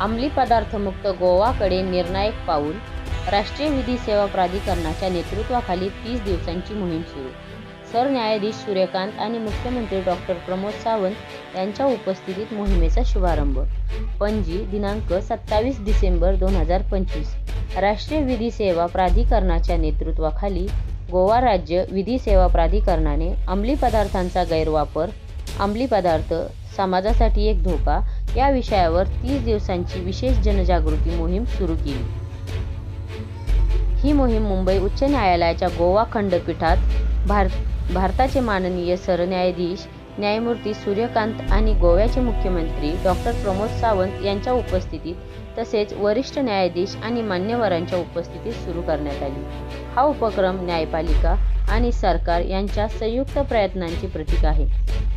अंमली पदार्थमुक्त गोवाकडे निर्णायक पाऊल राष्ट्रीय विधी सेवा प्राधिकरणाच्या नेतृत्वाखाली तीस दिवसांची मोहीम सुरू. सरन्यायाधीश सूर्यकांत आणि मुख्यमंत्री डॉक्टर प्रमोद सावंत यांच्या उपस्थितीत मोहिमेचा शुभारंभ. पणजी दिनांक सत्तावीस डिसेंबर दोन हजार पंचवीस. राष्ट्रीय विधी सेवा प्राधिकरणाच्या नेतृत्वाखाली गोवा राज्य विधी सेवा प्राधिकरणाने अंमली पदार्थांचा गैरवापर अंमली पदार्थ समाजासाठी एक धोका या विषयावर तीस दिवसांची विशेष जनजागृती मोहीम सुरू केली. ही मोहीम मुंबई उच्च न्यायालयाच्या गोवा खंडपीठात भार भारताचे माननीय सरन्यायाधीश न्यायमूर्ती सूर्यकांत आणि गोव्याचे मुख्यमंत्री डॉक्टर प्रमोद सावंत यांच्या उपस्थितीत तसेच वरिष्ठ न्यायाधीश आणि मान्यवरांच्या उपस्थितीत सुरू करण्यात आली. हा उपक्रम न्यायपालिका आणि सरकार यांच्या संयुक्त प्रयत्नांचे प्रतीक आहे.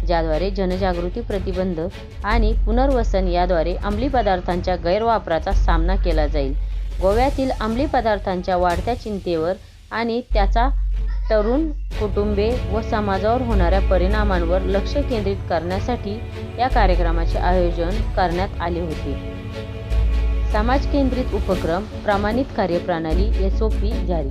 ज्याद्वारे जनजागृती प्रतिबंध आणि पुनर्वसन याद्वारे अंमली पदार्थांच्या गैरवापराचा सामना केला जाईल. गोव्यातील अंमली पदार्थांच्या वाढत्या चिंतेवर आणि त्याचा तरुण कुटुंबे व समाजावर होणाऱ्या परिणामांवर लक्ष केंद्रित करण्यासाठी या कार्यक्रमाचे आयोजन करण्यात आले होते. समाज केंद्रित उपक्रम प्रमाणित कार्यप्रणाली एस ओ पी जारी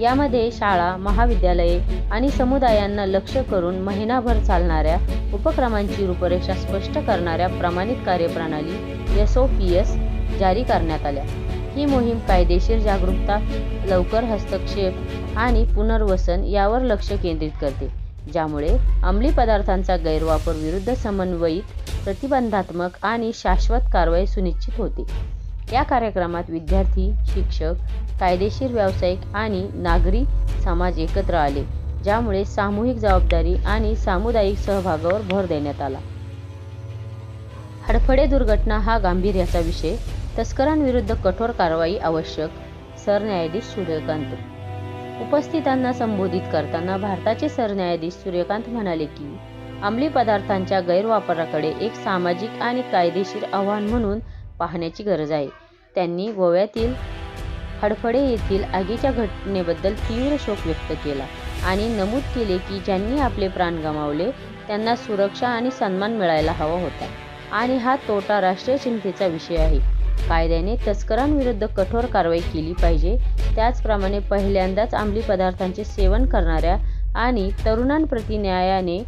यामध्ये शाळा महाविद्यालये आणि समुदायांना लक्ष करून महिनाभर चालणाऱ्या उपक्रमांची रूपरेषा स्पष्ट करणाऱ्या प्रमाणित कार्यप्रणाली एस ओ पी एस जारी करण्यात आल्या. ही मोहीम कायदेशीर जागरूकता लवकर हस्तक्षेप आणि पुनर्वसन यावर लक्ष केंद्रित करते ज्यामुळे अंमली पदार्थांचा गैरवापर विरुद्ध समन्वयित प्रतिबंधात्मक आणि शाश्वत कारवाई सुनिश्चित होते. या कार्यक्रमात विद्यार्थी शिक्षक कायदेशीर व्यावसायिक आणि नागरी समाज एकत्र आले ज्यामुळे सामूहिक जबाबदारी आणि सामुदायिक सहभागावर भर देण्यात आला. हडफडे दुर्घटना हा गांभीर्याचा विषय. तस्करांविरुद्ध कठोर कारवाई आवश्यक सरन्यायाधीश सूर्यकांत. उपस्थितांना संबोधित करताना भारताचे सरन्यायाधीश सूर्यकांत म्हणाले की अंमली पदार्थांच्या गैरवापराकडे एक सामाजिक आणि कायदेशीर आव्हान म्हणून पाहण्याची गरज आहे. त्यांनी गोव्यातील हडफडे येथील आगीच्या घटनेबद्दल तीव्र शोक व्यक्त केला आणि नमूद केले की ज्यांनी आपले प्राण गमावले त्यांना सुरक्षा आणि सन्मान मिळायला हवा होता. आणि हा तोटा राष्ट्रीय चिंतेचा विषय आहे. कायद्याने तस्करांविरुद्ध कठोर कारवाई केली पाहिजे. त्याचप्रमाणे पहिल्यांदाच अंमली पदार्थांचे सेवन करणाऱ्या आणि तरुणांप्रती न्यायाने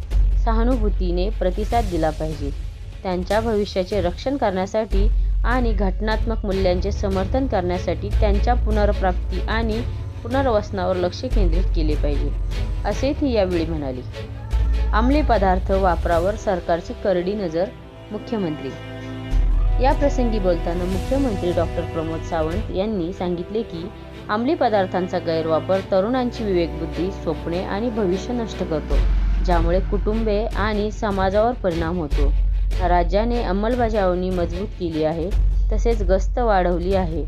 सहानुभूतीने प्रतिसाद दिला पाहिजे. त्यांच्या भविष्याचे रक्षण करण्यासाठी आणि घटनात्मक मूल्यांचे समर्थन करण्यासाठी त्यांच्या पुनर्प्राप्ती आणि पुनर्वसनावर लक्ष केंद्रित केले पाहिजे असे ती यावेळी म्हणाली. अंमली पदार्थ वापरावर सरकारची करडी नजर मुख्यमंत्री. या प्रसंगी बोलताना मुख्यमंत्री डॉक्टर प्रमोद सावंत यांनी सांगितले की अंमली पदार्थांचा गैरवापर तरुणांची विवेकबुद्धी स्वप्ने आणि भविष्य नष्ट करतो ज्यामुळे कुटुंबे आणि समाजावर परिणाम होतो. राज्याने अंमलबजावणी मजबूत केली आहे तसेच गस्त वाढवली आहे.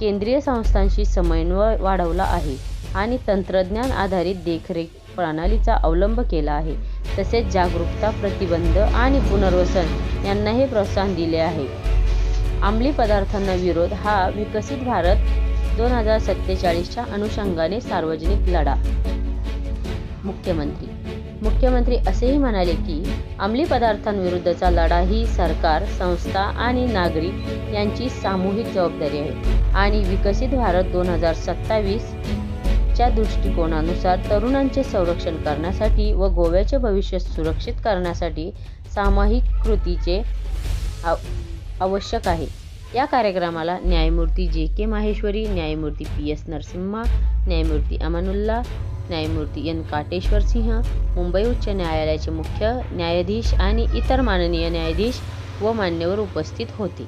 केंद्रीय संस्थांशी समन्वय वाढवला आहे आणि तंत्रज्ञान आधारित देखरेख प्रणालीचा अवलंब केला आहे. तसेच जागरूकता प्रतिबंध आणि पुनर्वसन यांनाही प्रोत्साहन दिले आहे. अंमली पदार्थांना विरोध हा विकसित भारत दोन हजार सत्तेचाळीसच्या अनुषंगाने सार्वजनिक लढा. मुख्यमंत्री मुख्यमंत्री असेही म्हणाले की अंमली पदार्थांविरुद्धचा लढा ही सरकार संस्था आणि नागरिक यांची सामूहिक जबाबदारी आहे. आणि विकसित भारत दोन हजार सत्तावीस च्या दृष्टिकोनानुसार तरुणांचे संरक्षण करण्यासाठी व गोव्याचे भविष्य सुरक्षित करण्यासाठी सामायिक कृतीचे आवश्यक आहे. या कार्यक्रमाला न्यायमूर्ती जे के माहेश्वरी न्यायमूर्ती पी एस नरसिम्हा न्यायमूर्ती अमानुल्ला न्यायमूर्ती एन काटेश्वर सिंह मुंबई उच्च न्यायालयाचे मुख्य न्यायाधीश आणि इतर माननीय न्यायाधीश व मान्यवर उपस्थित होते.